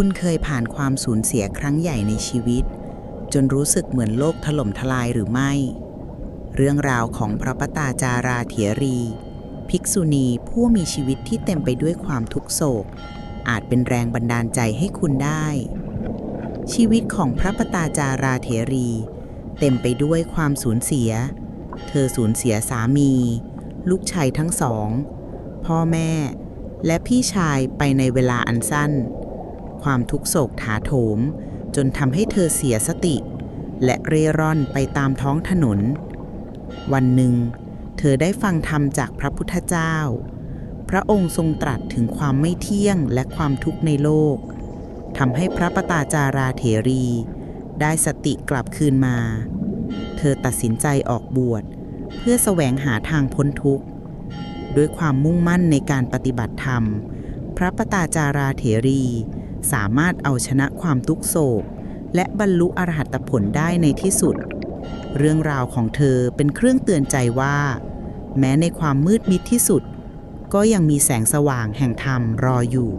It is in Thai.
คุณเคยผ่านความสูญเสียครั้งใหญ่ในชีวิต จนรู้สึกเหมือนโลกถล่มทลายหรือไม่ เรื่องราวของพระปตาจาราเถรี ภิกษุณีผู้มีชีวิตที่เต็มไปด้วยความทุกโศก อาจเป็นแรงบันดาลใจให้คุณได้ ชีวิตของพระปตาจาราเถรี เต็มไปด้วยความสูญเสีย เธอสูญเสียสามี ลูกชายทั้งสอง พ่อแม่ และพี่ชายไปในเวลาอันสั้น ความทุกโศกถาโถม จนทำให้เธอเสียสติ และเร่ร่อนไปตามท้องถนน วันหนึ่ง เธอได้ฟังธรรมจากพระพุทธเจ้า พระองค์ทรงตรัสถึงความไม่เที่ยงและความทุกข์ในโลกทำให้พระปตาจาราเถรี ได้สติกลับคืนมา เธอตัดสินใจออกบวช เพื่อแสวงหาทางพ้นทุกข์ ด้วยความมุ่งมั่นในการปฏิบัติธรรม พระปตาจาราเถรี สามารถเอาชนะความทุกโศก และบรรลุอรหัตผลได้ในที่สุด เรื่องราวของเธอเป็นเครื่องเตือนใจว่า แม้ในความมืดมิดที่สุด ก็ยังมีแสงสว่างแห่งธรรมรออยู่